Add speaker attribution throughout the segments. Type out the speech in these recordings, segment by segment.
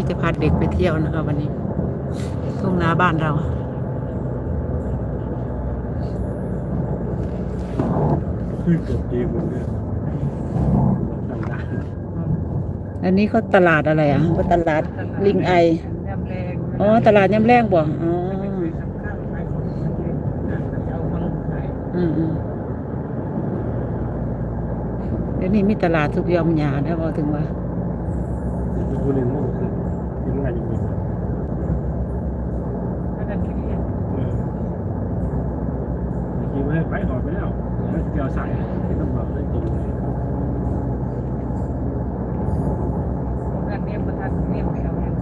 Speaker 1: นี้จะพาเด็กไปเที่ยวนะคะวันนี้ ทุ่งนาบ้านเรา
Speaker 2: ขึ้นเกือบเกมเลยเนี่ยต่างดาว
Speaker 1: อันนี้เขาตลาดอะไรอะว่าตลาดลิงไอ
Speaker 3: ยำแรง
Speaker 1: อ๋อ ตลาดยำแรงบ่ อ๋อ
Speaker 3: ไปทำข้าวขายของจะเอามาลงขาย
Speaker 1: อืมอืมเดี๋ยวนี้มีตลาดทุกยอมหยาได้พอถึงว่า
Speaker 2: เป็นคนหนึ่งมั่งคือเป็นงานอยู่เนี่ย
Speaker 3: ก็นั่นที่เรียน
Speaker 2: เออคิดว่าไปถอดไปแล้วแล้วจะเอาใส่ที่ต้องบอกได้ตรงเลย
Speaker 3: งานเรียนประธานเรียนไปเอาเนี่ย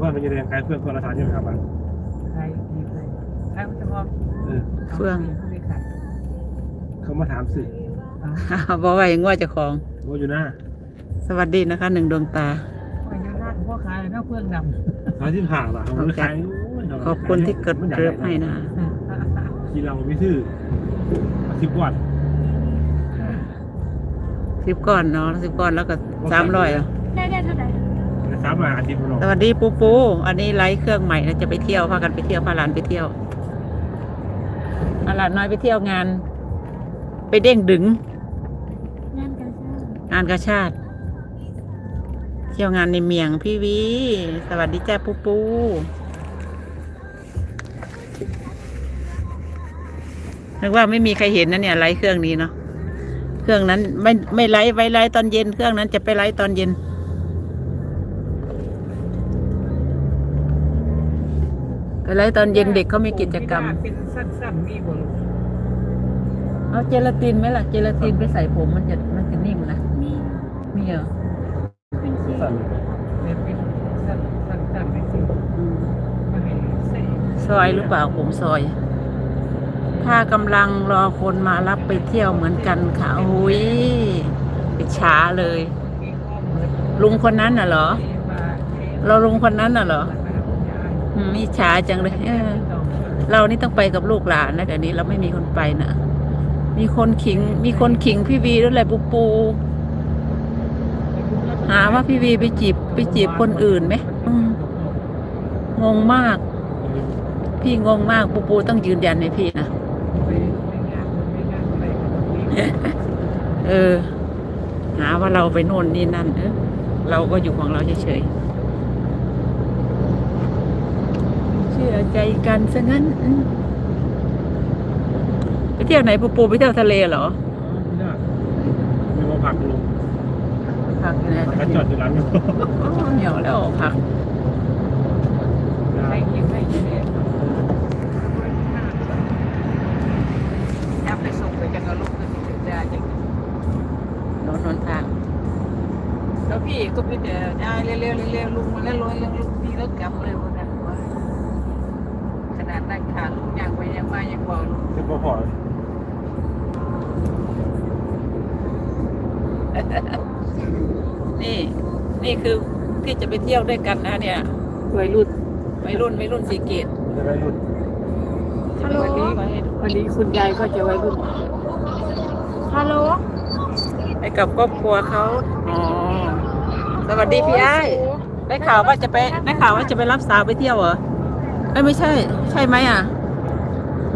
Speaker 2: ว่ามันจะเรียนคล้ายเพื่อนคนละทางใช่ไหมครับอะ
Speaker 3: ขายดีเลยขายมันจะพอ
Speaker 2: เออ
Speaker 1: เฟื่อง
Speaker 3: ไม่ขาย
Speaker 2: เขามาถามสื่อ
Speaker 1: บอกว่าอย่างว่าเจะของ
Speaker 2: ว่าอยู่หน้า
Speaker 1: สวัสดีนะคะหนึ่งดวงตา
Speaker 3: ว่าจะลากพ่อขายแล้วเพื่อนด
Speaker 2: ร้านที่ผ่านล่ะเขาไม่ขาย
Speaker 1: ขอบคุณที่กดเริบให้นะำ
Speaker 2: กินเราไม่ซื้อสิบวัตต์
Speaker 1: สิบก้อนเนาะสิบก้อนแล้วก็สามร้อยอะ
Speaker 4: ได้ได้เท่าไหร่
Speaker 2: สามร้อยห้าสิบโล
Speaker 1: สวัสดีปูปู อันนี้ไลฟ์เครื่องใหม่นะจะไปเที่ยวพากันไปเที่ยวพาหลานไปเที่ยว พาหลานน้อยไปเที่ยวงาน ไปเด้งดึง
Speaker 4: งานกันซ่างา
Speaker 1: นกาชาติ เที่ยวงานในเมียงพี่วี สวัสดีจ้าปูปูนึกว่าไม่มีใครเห็นนะเนี่ยไลฟ์เครื่องนี้เนาะ เครื่องนั้นไม่ไม่ไลฟ์ไว้ไลฟ์ตอนเย็น เครื่องนั้นจะไปไลฟ์ตอนเย็น ไปไลฟ์ตอนเย็นเด็กเขามีกิจกรรม
Speaker 3: เป็นสั้นๆมีบน
Speaker 1: เอาเจลาตินไหมล่ะ เจลาตินไปใส่ผมมันจะมันจะนิ่มนะ
Speaker 4: มี
Speaker 1: มีเหรอ
Speaker 4: เป็นสี
Speaker 2: สั่น
Speaker 3: เป็นเป็นสั้นๆไม่สิมาให้ใส่
Speaker 1: ซอยหรือเปล่าผมซอย ถ้ากำลังรอคนมารับไปเที่ยวเหมือนกันค่ะโอ้ยไปช้าเลย ลุงคนนั้นน่ะเหรอ เราลุงคนนั้นน่ะเหรออื มีช้าจังเลยเออเรานี่ต้องไปกับลูกหลานนะเดี๋ยวนี้เราไม่มีคนไปนะมีคนขิง มีคนขิงพี่วีด้วยแหละปูปู หาว่าพี่วีไปจีบไปจีบคนอื่นไหมอืมงงมาก พี่งงมากปูปูต้องยืนยันในพี่นะเออ หาว่าเราไปโน่นนี่นั่นเออเราก็อยู่ของเราเฉยๆเชื่อใจกันซะงั้นไปเที่ยวไหนปูปูไปเที่ยวทะเลเหรอ
Speaker 2: มีมาผักลง
Speaker 1: ผักอยู่ไหน
Speaker 2: กระจอดอยู่ร้านอยู่
Speaker 1: เหนียวแล้วผัก
Speaker 3: ให้กินให้กินเนี่ยยับไปส่งไปกันเอาลูกกันถึงจะอย่าง
Speaker 1: นอนนอนทาง
Speaker 3: แล้วพี่ก็ไปเดี๋ยวได้เร็วๆเร็วๆลุงมาแล้วลอยแล้วลุงพี่รถกลับเลย นนั้นว่าขนาดนั่งขาลุงยังไปยังมายังบอกลุง
Speaker 2: จะพอพอ
Speaker 1: นี่ นี่คือที่จะไปเที่ยวด้วยกันนะเนี่ยวัยรุ่นวัยรุ่นวัยรุ่นสีเกต
Speaker 2: จะได้หยุด
Speaker 4: ฮัลโหล
Speaker 3: วันนี้วันนี้คุณยายก็จะไว้รุ่น
Speaker 4: ฮัลโหล
Speaker 1: ไปกับครอบครัวเขาอ๋อสวัสดีพี่ไอ้ายได้ข่าวว่าจะไปได้ข่าวว่าจะไปรับสาวไปเที่ยวเหรอ เอ้ยไม่ใช่ ใช่ไหมอะ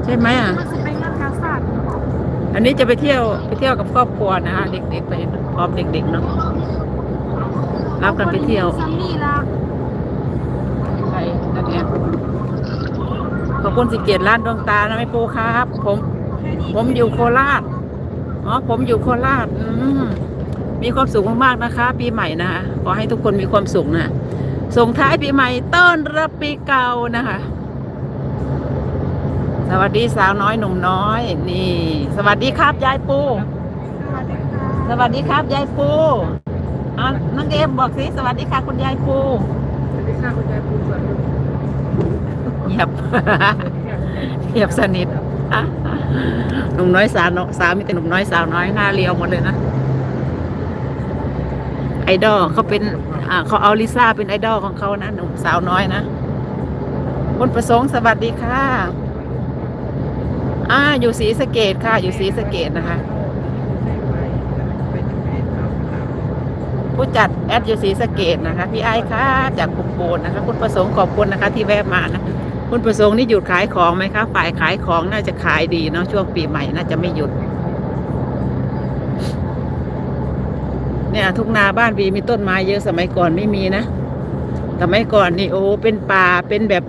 Speaker 1: ใช่ไหมอะ
Speaker 4: มันจะไปงานกาศาสตร์
Speaker 1: อันนี้จะไปเที่ยวไปเที่ยวกับครอบครัวนะคะเด็กๆไปพร้อมเด็กๆเนาะรับกันไปเที่ยว
Speaker 4: ซัมนี่ละ
Speaker 1: ใครนั่นเนี่ยขอบคุณสิเกียรติร้านดวงตานะแม่ปูครับ ผม ผมอยู่โคราชอ๋อผมอยู่โคราช อืมมีความสุขมากๆนะคะ ปีใหม่นะคะขอให้ทุกคนมีความสุขนะ ส่งท้ายปีใหม่ต้อนรับปีเก่านะคะ สวัสดีสาวน้อยหนุ่มน้อย นี่ สวัสดีครับยายปู
Speaker 4: สวัสดีค่ะ
Speaker 1: สวัสดีครับยายปูอะน้องเอมบอกสิสวัสดีค่ะคุณยายปู
Speaker 3: สวัสดีค่ะคุณยายปูก่อนลูก
Speaker 1: เงียบเงียบสนิทอะหนุ่มน้อยสาวน้อยสาวมีแต่หนุ่มน้อยสาวน้อยหน้าเรียวหมดเลยนะ ไอดอลเขาเป็นอ่าเขาเอาลิซ่าเป็นไอดอลของเขานะหนุ่มสาวน้อยนะคุณประสงค์สวัสดีค่ะอ่าอยู่ศรีสเกดค่ะ อยู่ศรีสเกดนะคะผู้จัดแอดอยู่ศรีสเกดนะคะ พี่ไอ้ค่ะจากปุกโบนนะคะ คุณประสงค์ขอบคุณนะคะ ที่แวะมานะคุณประสงค์นี่หยุดขายของไหมคะฝ่ายขายของน่าจะขายดีเนาะช่วงปีใหม่น่าจะไม่หยุด เนี่ยทุกนาบ้านวีมีต้นไม้เยอะสมัยก่อนไม่มีนะสมัยก่อนนี่โอ้เป็นป่าเป็นแบบ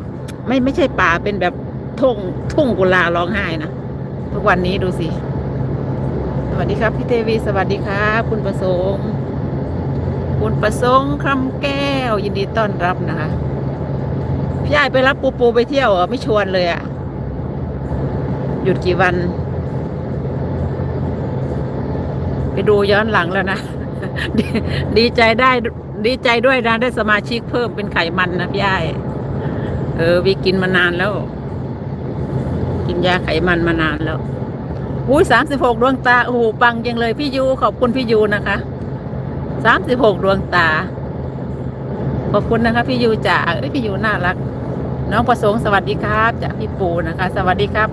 Speaker 1: ไม่ไม่ใช่ป่าเป็นแบบทุ่งทุ่งกุลาร้องไห้นะทุกวันนี้ดูสิสวัสดีครับพี่เทวีสวัสดีครับคุณประสงค์คุณประสงค์คำแก้ว ยินดีต้อนรับนะคะพี่ยายไปรับปูปูไปเที่ยวเหรอไม่ชวนเลยอะ่ะหยุดกี่วัน ไปดูย้อนหลังแล้วนะ ดีดีใจได้ ดีใจด้วยนะได้สมาชิกเพิ่มเป็นไขมันนะพี่ไอ้ายเออวีกินมานานแล้ว กินยาไขมันมานานแล้วอุ้ยสามสิบหกดวงตาโอ้โหปังจังเลยพี่ยูขอบคุณพี่ยูนะคะสามสิบหกดวงตา ขอบคุณนะคะ พี่ยูจ๋าเอ้ยพี่ยูน่ารัก น้องประสงค์สวัสดีครับจากพี่ปูนะคะ สวัสดีครับ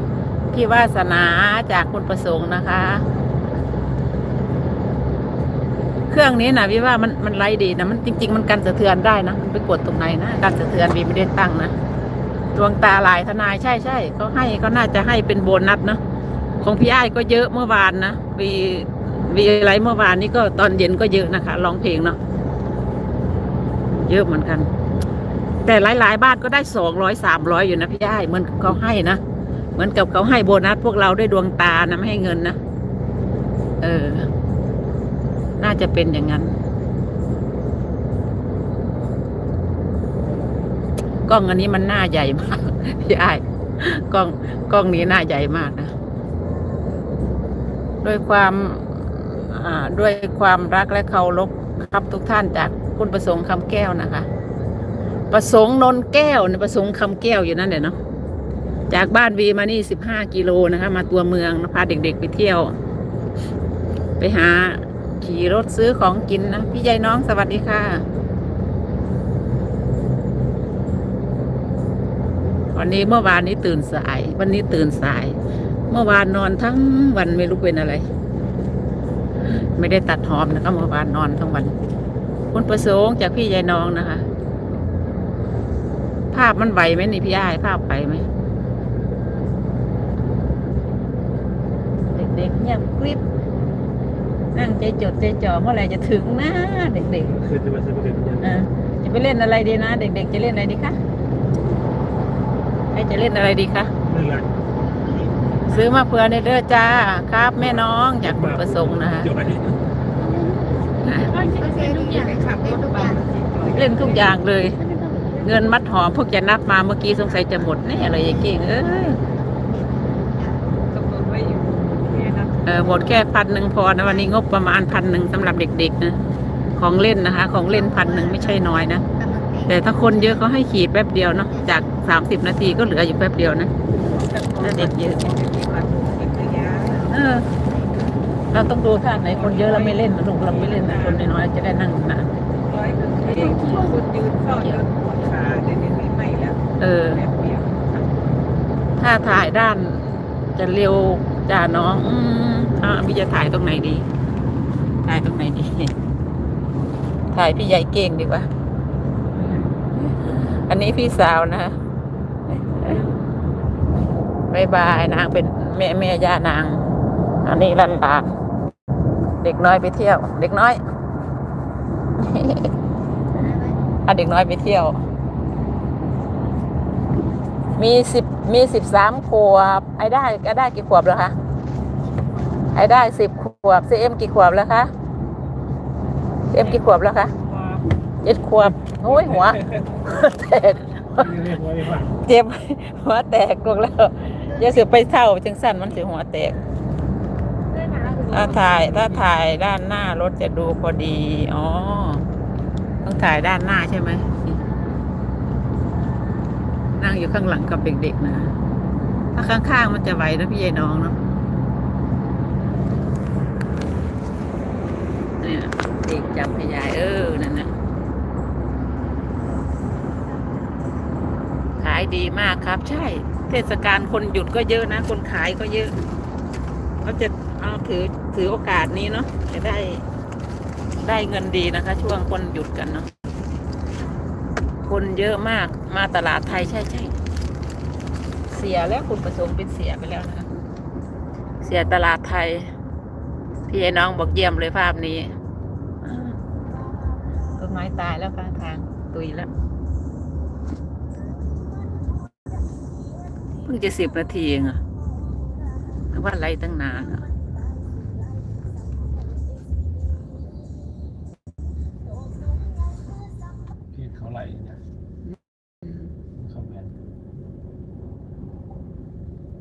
Speaker 1: พี่วาสนาจากคุณประสงค์นะคะ เครื่องนี้นะพี่ว่ามันมันไร้ดีนะมันจริง ๆ มันกันสะเทือนได้นะมันไปกดตรงไหนนะกันสะเทือนวีไม่ได้ตั้งนะดวงตาลายทนายใช่ใช่เขาให้เขาน่าจะให้เป็นโบนัสเนาะของพี่อ้ายก็เยอะเมื่อวานนะวีวีไลฟ์เมื่อวานนี้ก็ตอนเย็นก็เยอะนะคะร้องเพลงเนาะเยอะเหมือนกัน แต่หลายๆ บ้านก็ได้สองร้อยสามร้อยอยู่นะพี่อ้ายเหมือนเขาให้นะเหมือนกับเขาให้โบนัสพวกเราด้วยดวงตานะไม่ให้เงินนะเออ น่าจะเป็นอย่างนั้น กล้องอันนี้มันหน้าใหญ่มากพี่ไอ้กล้องกล้องนี้หน้าใหญ่มากนะด้วยความด้วยความรักและเคารพครับทุกท่านจากคุณประสงค์คำแก้วนะคะ ประสงค์นนแก้วเนี่ยประสงค์คำแก้วอยู่นั่นแหละเนาะจากบ้านวีมานี่สิบห้ากิโลนะคะ มาตัวเมืองพาเด็กๆไปเที่ยว ไปหา ขี่รถซื้อของกินนะ พี่ใหญ่น้องสวัสดีค่ะ วันนี้เมื่อวานนี้ตื่นสาย วันนี้ตื่นสาย เมื่อวานนอนทั้งวันไม่รู้เป็นอะไร ไม่ได้ตัดหอมนะคะเมื่อวานนอนทั้งวันคุณประสงค์จากพี่ยายน้องนะคะ ภาพมันไหวไหมนี่พี่อ้ายภาพไหวไหมเด็กๆเงียบกริบ นั่งใจจดใจจ่อเมื่อไหร่จะถึงนะเด็ก
Speaker 2: คือจะมาซื้อประเด็นยัง
Speaker 1: ๆเออจะไปเล่นอะไรดีนะ เด็ก ๆ จะเล่นอะไรดีคะใครจะเล่นอะไรดีคะ
Speaker 2: นั่นแหละ
Speaker 1: ซื้อมาเผื่อในเด้อจ้าครับ แม่น้องจากคุณประสงค์นะคะ
Speaker 2: จบไปดิ
Speaker 4: โอเคทุกอย่าง
Speaker 3: ขับรถไป
Speaker 1: เล่นทุกอย่างเลย เงินมัดหอมพวกจะนับมาเมื่อกี้สงสัยจะหมดแน่เลยยายเก่งเอ้ย
Speaker 3: กำหนดไว้อยู่ เนี่ยนะ
Speaker 1: เออหมดแค่พันหนึ่งพอนะวันนี้งบประมาณพันหนึ่งสำหรับเด็กๆนะของเล่นนะคะ ของเล่นพันหนึ่งไม่ใช่น้อยนะแต่ถ้าคนเยอะเขาให้ขี่แป๊บเดียวเนาะจากสามสิบนาทีก็เหลืออยู่แป๊บเดียวนะถ้าเด็กเยอะเออเราต้องดูท่าไหนคนเยอะเราไม่เล่นนะลูกเราไม่เล่นนะคนน้อยๆจะได้นั่งนาน
Speaker 3: ร้อยหนึ่งคนยืนเฝ้าเดินปวดขาเดี๋ยวนี้ไม่แล้ว
Speaker 1: เออ
Speaker 3: แป๊บเดียว
Speaker 1: ถ้าถ่ายด้านจะเร็ว จ้าน้องอืมอ่าพี่จะถ่ายตรงไหนดี ถ่ายตรงไหนดี ถ่ายพี่ใหญ่เก่งดีกว่า อันนี้พี่สาวนะบายบายนางเป็นแม่แม่ย่านาง อันนี้ลันลานเด็กน้อยไปเที่ยว เด็กน้อยอะเด็กน้อยไปเที่ยว มีสิบมีสิบสามขวบ ไอ้ได้ไอ้ได้กี่ขวบแล้วคะ ไอ้ได้สิบขวบซีเอ็มกี่ขวบแล้วคะซีเอ็มกี่ขวบแล้วคะเจ็ดขวบโอ้ยหัวแตก
Speaker 2: เรียกว่าว่า
Speaker 1: เจ็บหัวแตกกวแล้วอย่าเสือไปเท่าจังสั้นมันเสือหัวแตกถ้าถ่ายถ้าถ่ายด้านหน้ารถจะดูพอดี อ๋อ ต้องถ่ายด้านหน้าใช่ไหม นั่งอยู่ข้างหลังกับเด็กๆนะถ้าข้างๆมันจะไหวนะพี่ยายน้องเนาะเนี่ยเด็กจับขยายเออนั่นนะขายายดีมากครับ ใช่ เทศกาลคนหยุดก็เยอะนะ คนขายก็เยอะเขาจะเอาถือถือโอกาสนี้เนาะจะได้ได้เงินดีนะคะ ช่วงคนหยุดกันเนาะ คนเยอะมากมาตลาดไทยใช่ใช่เสียแล้วคุณประสงค์เป็นเสียไปแล้วนะคะเสียตลาดไทย พี่ไอ้น้องบอกเยี่ยมเลยภาพนี้ต้นไม้ตายแล้วกลางทางตุยแล้วเพิ่งจะสิบนาทีเองอะว่าไรตั้งนานอะ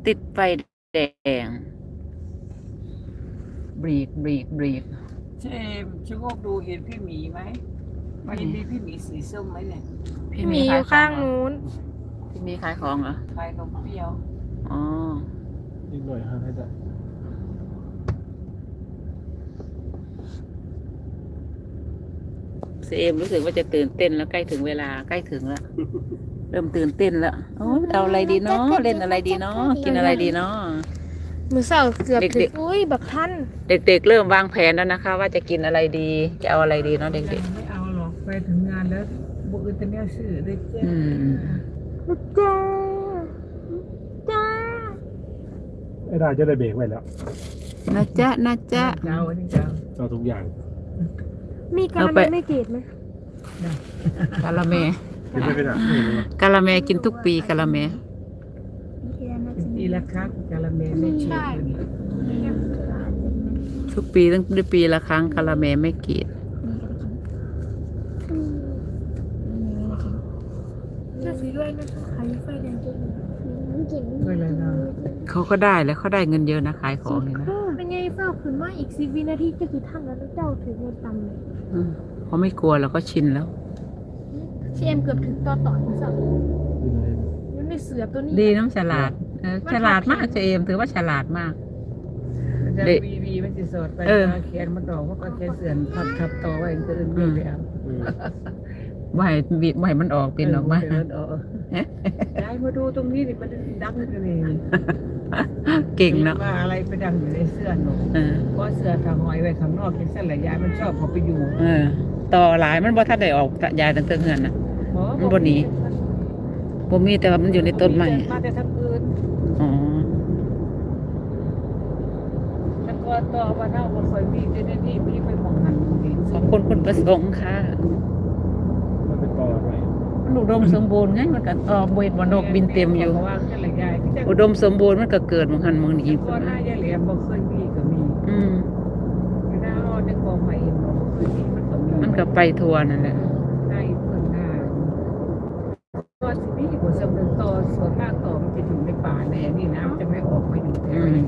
Speaker 1: ติดไฟแดงบรีกบรีกบรีก
Speaker 3: เชมชะโงกดูเห็นพี่หมีไหมมันมีพี่หมีสีส้มไหมเนี่ย
Speaker 1: พี่
Speaker 4: มีอยู่
Speaker 1: ข
Speaker 4: ข้าง
Speaker 1: เหรอ
Speaker 4: นู้น
Speaker 1: พี่มีขายของเหรอ
Speaker 3: คลายนมเปรี้ยว
Speaker 1: อ๋อ
Speaker 2: นิดหน่อยห้าให้ได้
Speaker 1: เซมรู้สึกว่าจะตื่นเต้นแล้วใกล้ถึงเวลาใกล้ถึงแล้ว เริ่มตื่นเต้นแล้วโอ้ยเอาอะไรดีเนาะเล่นอะไรดีเนาะกินอะไรดีเนาะ
Speaker 4: มือเสาเกือบ
Speaker 1: เด็
Speaker 4: ถึ
Speaker 1: ก
Speaker 4: ง
Speaker 1: ๆ
Speaker 4: อุ้ยบักท่าน
Speaker 1: เด็กๆ เริ่มวางแผนแล้วนะคะ ว่าจะกินอะไรดีจะเอาอะไรดีเนาะเด็ก
Speaker 3: ไม่เอาหรอกไปถึงงานแล้วบุกอินเทอร์เน็ตสื่อได้เจ้า
Speaker 1: อืม
Speaker 4: จ้าจ้า
Speaker 2: ไอ้ได้จะได้เบรกไว้แล้ว
Speaker 1: ๆนะจ๊ะนะจ๊ะ
Speaker 3: เจ้าอันนี้เจ้า
Speaker 2: เอาทุกอย่าง
Speaker 4: มีกระ
Speaker 1: เอาไป
Speaker 4: ไม่เกตไหม
Speaker 1: กะละแม
Speaker 2: กินได้ไม่ได้ไม่รู้ว่ากะ
Speaker 1: ละแมกินทุกปีกะละแม
Speaker 3: ปีละครั้งกาละเมไม่เชื่อเลย
Speaker 1: ทุกปีตั้งแต่ปีละครั้งกะละแมไม่กีด
Speaker 4: เลือกสีด้วยนะคะขายไฟแดงจุด
Speaker 3: ไม่เลยนะ
Speaker 1: เขาก็ได้แล้วเขาได้เงินเยอะนะขายของนี่นะ
Speaker 4: เป็นไงเฝ้าขืนมาอีกสิบวินาทีจะคือท่านแล้วเจ้าถึงเงินตำเลย
Speaker 1: อืมเขาไม่กลัวแล้วก็ชินแล้ว
Speaker 4: เชมเกือบถึงต่อต่อมือเสา
Speaker 2: กินอะไร
Speaker 4: ยังได้เสือตัวนี้
Speaker 1: ดีน้ำฉลาดเออฉลาดมากเจเอมถือว่าฉลาดมาก
Speaker 3: จะ
Speaker 1: เด็ก
Speaker 3: วีวีมันจะสดไป
Speaker 1: เออ
Speaker 3: เขียนมันดอกเพราะก็แค่เสื่อนพับทับต่อไว้เกินไปแล้ว
Speaker 2: อืม
Speaker 1: ไหวบีไหวมันออกเป็นออกมา
Speaker 3: เดินออกย้าย มาดูตรงนี้ดิมันดังกันเลย
Speaker 1: เก่งเนาะ
Speaker 3: ว่าอะไรไปดังอยู่ในเสื้อหนู
Speaker 1: เออ
Speaker 3: เพราะเสื้อทางหอยไว้ข้างนอกเป็นเส้นหลายย้ายมันชอบเขาไปอยู่
Speaker 1: เออ ต่อหลายมันบ่ทันได้ออกยายตั้งแต่เงินนะมันบ่หนีบ่มีแต่ว่ามันอยู่ในต้นไม้
Speaker 3: มาแต่ทั้งคืน
Speaker 1: อ๋อ
Speaker 3: แล้วก็ต่อว่าเท่าบ่เคยมีแต่ในนี่มีไปหมองหันมี
Speaker 1: ขอบคุณคุณประสงค์ค่ะ
Speaker 2: มันเป็นต่ออะไร
Speaker 1: มัน อุดมสมบูรณ์ไงมันก็ออกเวทมนกบินเต็มอยู่
Speaker 3: ว่าเส้นหลายย้ายที่จะ
Speaker 1: อุดมสมบูรณ์มันก็เกิดเหมือนกันเมืองนี้
Speaker 3: ก่อนหน้ายายแหลมบ่เคยมีก็มี
Speaker 1: อืม
Speaker 3: ไม่น่ารอดในกองไผ่เองบ่เคยมีมันก็มี
Speaker 1: มันก็ไปทัวร์นั่นแหละ
Speaker 3: ได้เพิ่นหน้าก็สิมีบ่สำเร็จต่อส่วนมากต่อมันจะอยู่ในป่าแน่นี่นะมันจะไม่ออกมาอยู่แถวนี้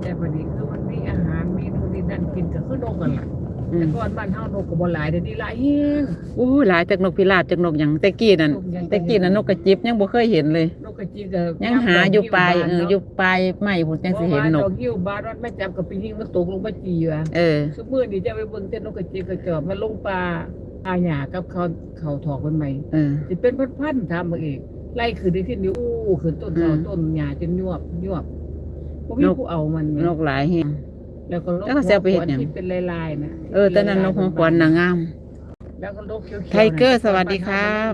Speaker 3: แต่บัดนี้คือมันมีอาหารมีนู่นนี่นั่นกินก็คือนกกันล่ะ
Speaker 1: อื
Speaker 3: แต่
Speaker 1: ม
Speaker 3: ก่อนบ้านเฮานกก็บ่หลายเดี๋ยวนี้หลายแฮง
Speaker 1: อู้หลายจากนกพิราบจากนกอย่างแต่กี้นั่นแต่กี้นั่นนกกระจิบยังบ่เคยเห็นเลย
Speaker 3: นกกระจิบก็
Speaker 1: ยังหาอยู่ปลายเอออยู่ปลายไม้พุ่นจังสิเห็นนก
Speaker 3: ดอกหิ้วบานมันไม่จับกับไปยิงมันตกลงมาจีว่ะ
Speaker 1: เออ
Speaker 3: ซุมื้อนี้จะไปเบิ่งแต่นกกระจิบกระจอบมันลงปลาอาหญ้ากับเขาเขาถอกมันใหม่
Speaker 1: เออ
Speaker 3: สิเป็นพันๆทำมาเองไล่ขึ้นได้ที่นิ้วอู้ขึ้นต้นเขา
Speaker 1: อืม
Speaker 3: ต้นหญ้าจนยวบยวบบ่มี
Speaker 1: นก
Speaker 3: ผู้เอามัน
Speaker 1: นกหลายแฮง
Speaker 3: แล้วก็นก
Speaker 1: แล้วก็สิเอาไปเฮ็ดหยัง
Speaker 3: ที่เป็นลายๆน่ะ
Speaker 1: เออแต่นั้นนกของขวัญน่ะงาม
Speaker 3: แล้วก็นกเขียวๆ
Speaker 1: ไทเกอร์สวัสดีครับ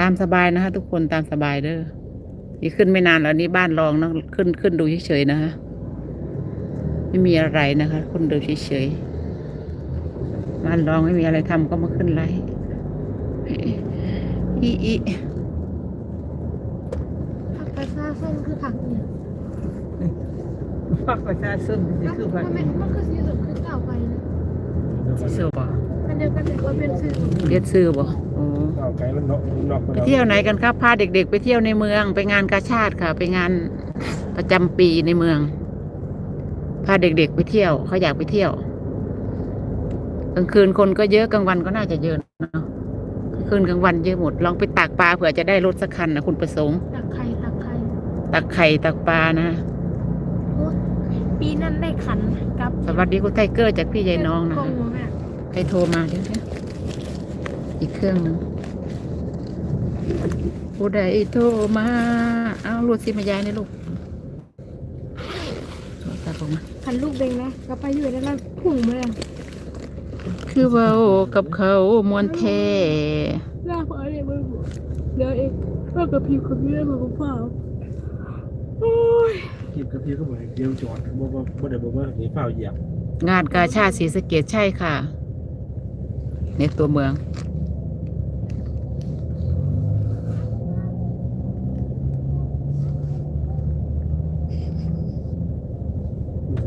Speaker 1: ตามสบายนะคะ ทุกคนตามสบายเด้อนี่ขึ้นไม่นานแล้วนี่บ้านรองนะขึ้นขึ้นดูเฉยๆนะคะไม่มีอะไรนะคะขึ้นดูเฉยๆบ้านรองไม่มีอะไรทำก็มาขึ้นไลฟ์อีอี
Speaker 4: ผักกระซ่าส้มคือผักเนี่ย
Speaker 3: พักประชาชนนี่คือพัก
Speaker 4: มันมันคือสีสุดคือเก่าไปนะ
Speaker 1: สิเสื้อบ่
Speaker 4: อันเดียวกันแต่ว่าเป็นสี
Speaker 1: เรียดซื้อบ่โอ้
Speaker 2: เอาไกลแล้วนกนก
Speaker 1: ไปเที่ยวไหนกันครับพาเด็ก ๆ ไปเที่ยวในเมือง ไปงานกาชาติค่ะ ไปงานประจำปีในเมือง พาเด็กๆไปเที่ยว เขาอยากไปเที่ยวกลางคืนคนก็เยอะกลางวันก็น่าจะเยอะเนาะกลางคืนกลางวันเยอะหมดลองไปตักปลาเผื่อจะได้รถสักคันนะคุณประสงค์
Speaker 4: ตักไข่ตักไข่
Speaker 1: ตักไข่ตักปลานะ
Speaker 4: โอ้ ปีนั้นได้ขันกับ
Speaker 1: สวัสดีคุณไทเกอร์จากพี่ยายน้องนะ
Speaker 4: ก
Speaker 1: คะ
Speaker 4: แม่
Speaker 1: ใครโทรมาเดี๋ยวนะอีกเครื่องหนึงผู้ใดโทรมาเอาลูดสิมายายนี่ลูกโทรศัพท์ออกมา
Speaker 4: พันลูกเบงนะก็ไปอยู่แล้วแล้วพุ่งมาเลย
Speaker 1: คือเว้ากับเขามวนแท้
Speaker 4: ลากเอาเลยมึงเดี๋ยวเองว่ากับพี่คนนี้มึงก็เปล่าโอ้ย
Speaker 2: กินกับพี่ก็บอกให้เดียวจอดบอกว่าบ่ได้บอกว่าหนีเปล่าเหยียบ
Speaker 1: งานกาชาติศรีสะเกดใช่ค่ะ ในตัวเมือง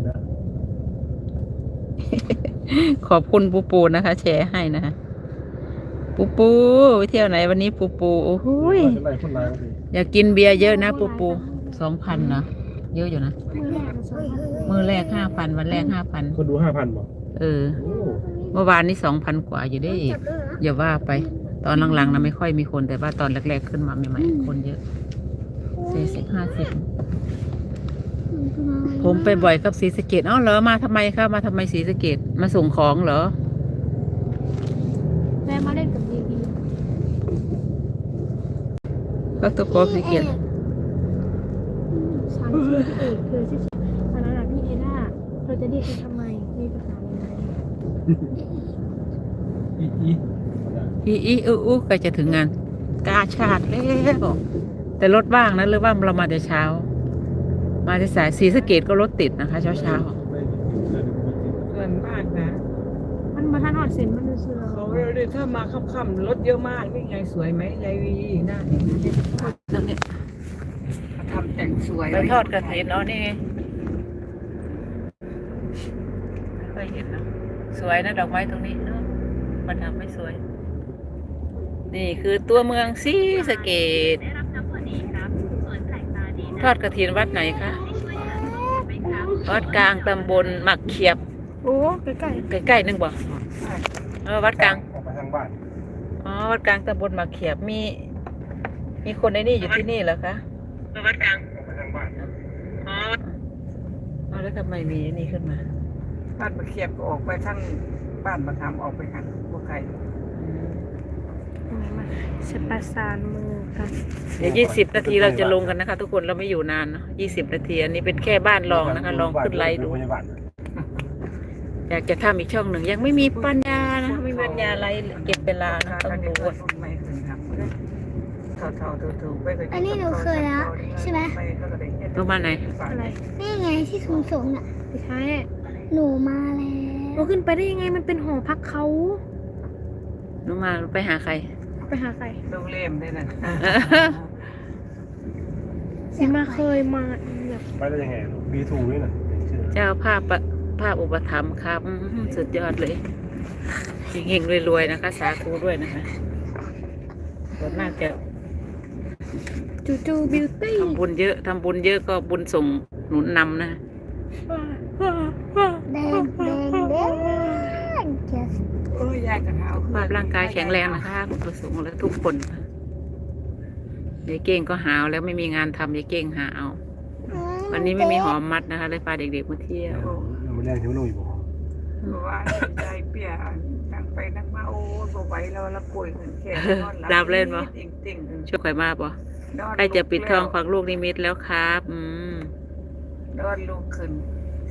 Speaker 2: นะ
Speaker 1: ขอบคุณปูปูนะคะ แชร์ให้นะคะปูปูไปเที่ยวไหนวันนี้ปูปูโอ้โหย
Speaker 2: จะไล่คนร้ายมาสิ
Speaker 1: อยากกินเบียร์เยอะนะปูปูสองพันนะ เยอะอยู่นะ
Speaker 4: มือแรกนะสองพัน
Speaker 1: มือแรกห้าพันวันแรกห้าพัน
Speaker 2: คนดูห้าพันบอก
Speaker 1: เออ
Speaker 2: โอ้
Speaker 1: เมื่อวานนี้สองพันกว่าอยู่ได้อีกอย่าว่าไป ตอนหลังๆนะไม่ค่อยมีคนแต่ว่าตอนแรกๆขึ้นมาใหม่ๆคนเยอะสี่สิบห้าสิบผมไปบ่อยกับศรีสะเกดเอ้าเหรอมาทำไมคะมาทำไมศรีสะเกดมาส่งของเหรอ
Speaker 4: แม่มาเล่นกับดีดี
Speaker 1: ก็ตัวกอศรีสะเกด
Speaker 4: ฉันชื่อพี่เอกเธอชื่อตอนนั้นอะพี่เอด้าเราจะเรียกกันทำไมมีภาษายังไง
Speaker 2: อีอี
Speaker 1: อีอีอู้อู้ใกล้จะถึงงานกาชาติแล้วแต่รถว่างนะหรือว่าเรามาแต่เช้า มาแต่สายศรีสะเกดก็รถติดนะคะ เช้าเช้าๆ
Speaker 2: ไม่ได้กินเลยไม่ได้กิน
Speaker 3: เกินมากนะ
Speaker 4: มันมาทันหอดเซ็นมันดูเสือ
Speaker 3: เขาเลยถ้ามาค่ำๆรถเยอะมากนี่ไงสวยไหมยายวีหน้านี่
Speaker 1: ตรงนี้
Speaker 3: เขาทำ แต่งสวย
Speaker 1: ไปทอดกระถินเนาะนี่ไงไม่เคยเห็นนะสวยนะดอกไม้ตรงนี้เนาะมันทำไม่สวย นี่คือตัวเมืองศรีสะเกดทอดกระถินวัดไหนคะวัดกลางตำบลหมักเขียบ
Speaker 4: โอ้ใกล้
Speaker 1: ใกล้ๆนึงบ่เออวัดกลาง
Speaker 2: ออกไปทางบ้าน
Speaker 1: อ๋อวัดกลางตำบลหมักเขียบมี มีคนในนี่อยู่ที่นี่เหรอคะ วัดกลาง
Speaker 2: ออกไปทางบ้าน
Speaker 1: อ๋อเอาแล้วทำไมมีอันนี่ขึ้นมา
Speaker 3: บ้านมาเขียบก็ออกไปทั้งบ้านมาทำออกไปหันพวกใคร
Speaker 4: ๆมาสประสานมือกัน
Speaker 1: เดี๋ยวยี่สิบนาทีเราจะลงกันนะคะ ทุกคนเราไม่อยู่นานเนอะยี่สิบนาทีอันนี้เป็นแค่บ้านลองนะคะ ลองขึ้นไลน์ดู
Speaker 2: พยาบาล
Speaker 1: อยากจะทำอีกช่องหนึ่งยังไม่มีปัญญานะไม่มีปัญญาไลฟ์เก็บเวลานะต้องดู
Speaker 5: อันนี้หนูเคยแล้วใช่ไหม
Speaker 1: รู้มาไหน
Speaker 4: อะไร
Speaker 5: นี่ไงที่สูงสูงๆน่ะ
Speaker 4: สุดท้ายอะ
Speaker 5: หนูมาแล้
Speaker 4: เรา
Speaker 5: ว
Speaker 4: ขึ้นไปได้ยังไงมันเป็นหอพักเขา
Speaker 1: รู้มาไปหาใคร
Speaker 4: ไปหาใคร
Speaker 3: ลูกเล่มได้นะ
Speaker 4: สิมาเคยมาแบบ
Speaker 2: ไปได้ยังไงบีทูนี่น่ะชื่อ
Speaker 1: เจ้าภาพปะภาพอุปถัมภ์ครับอื้อหือสุดยอดเลยเฮงๆรวยๆนะคะ สาธุด้วยนะคะส่วนมากจะ
Speaker 4: จูจูบิวตี้
Speaker 1: ทำบุญเยอะทำบุญเยอะก็บุญส่งหนุนนำนะ
Speaker 5: แดงแดงแดงเจ็ด
Speaker 3: โอ้ยยายกันเอา
Speaker 1: ภาพร่างกายแข็งแรงนะคะคุณประสงค์และทุกคนค่ะยายเก่งก็หาวแล้วไม่มีงานทำยายเก่งหาเอาวันนี้ไม่มีหอมมัดนะคะเลยพาเด็กๆมาเที่ยว
Speaker 2: มันแรงที่มันลงอยู่บ่
Speaker 3: เพราะว่าใจเปียนั่ง ไปนั่งมาโอ้บ่ไหวแล้วละป่วยเหมือนแค่นอนหลับ
Speaker 1: รับเล่นปะ
Speaker 3: จริงๆ
Speaker 1: ช่วยข่อยมาปะ
Speaker 3: นอน
Speaker 1: ใกล้จะปิดทองฝังลูกนิมิตแล้วครับ อืม
Speaker 3: นอนลูกขึ้น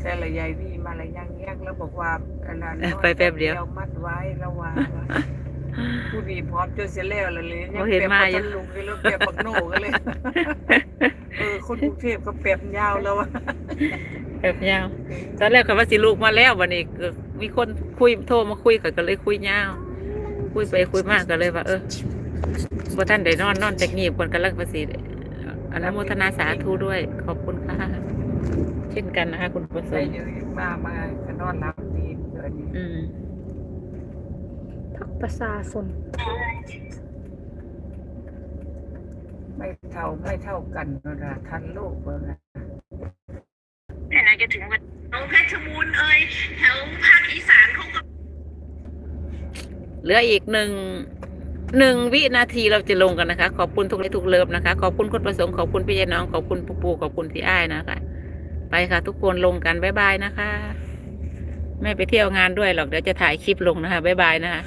Speaker 3: แซ่ละยายวีมาละยังแยกแล้วบอกว่าอันนั้น
Speaker 1: เอ้ยไปแป๊บเดียว
Speaker 3: มัดไว้ระวังผู้ดีพร้อมจนเสียแล้วละเลย
Speaker 1: โอ้เห็นมาอยู่
Speaker 3: ลูกเลยแล้วเปียบปักโหนกันเลยเออคนกรุงเทพก็เปียบยาวแล้วอะ
Speaker 1: แบบยาวตอนแรกข่อยว่าสิลูกมาแล้ววันนี้ก็ มีคนคุยโทรมาคุยข่อยก็เลยคุยยาว คุยไปคุยมากก็เลยว่าเออบ่ท่านได้นอนนอนจากงีบคนกันลักภาษีอนุโมทนาสาธุด้วย ขอบคุณค่ะ เช่นกันนะคะคุณประส
Speaker 3: ไป
Speaker 1: งค์
Speaker 3: เยอะมามาก็นอนหลับดีเกิน
Speaker 1: อืม
Speaker 4: พักประสาฝน
Speaker 3: ไม่เท่าไม่เท่ากันนะทันโลกเบอร์นะ
Speaker 6: เนี่ยนะจะถึงวันแถวเพชรบูรณ์เอ่ยแถวภาคอีสานเขาก็
Speaker 1: เหลืออีกหนึ่งหนึ่งวินาทีเราจะลงกันนะคะ ขอบคุณทุกไลทุกเลิฟนะคะ ขอบคุณคุณประสงค์ขอบคุณพี่ยายน้องขอบคุณปูปูขอบคุณพี่อ้ายนะคะ ไปค่ะ ทุกคนลงกันบ๊ายบายนะคะ ไม่ไปเที่ยวงานด้วยหรอกเดี๋ยวจะถ่ายคลิปลงนะคะบ๊ายบายนะคะ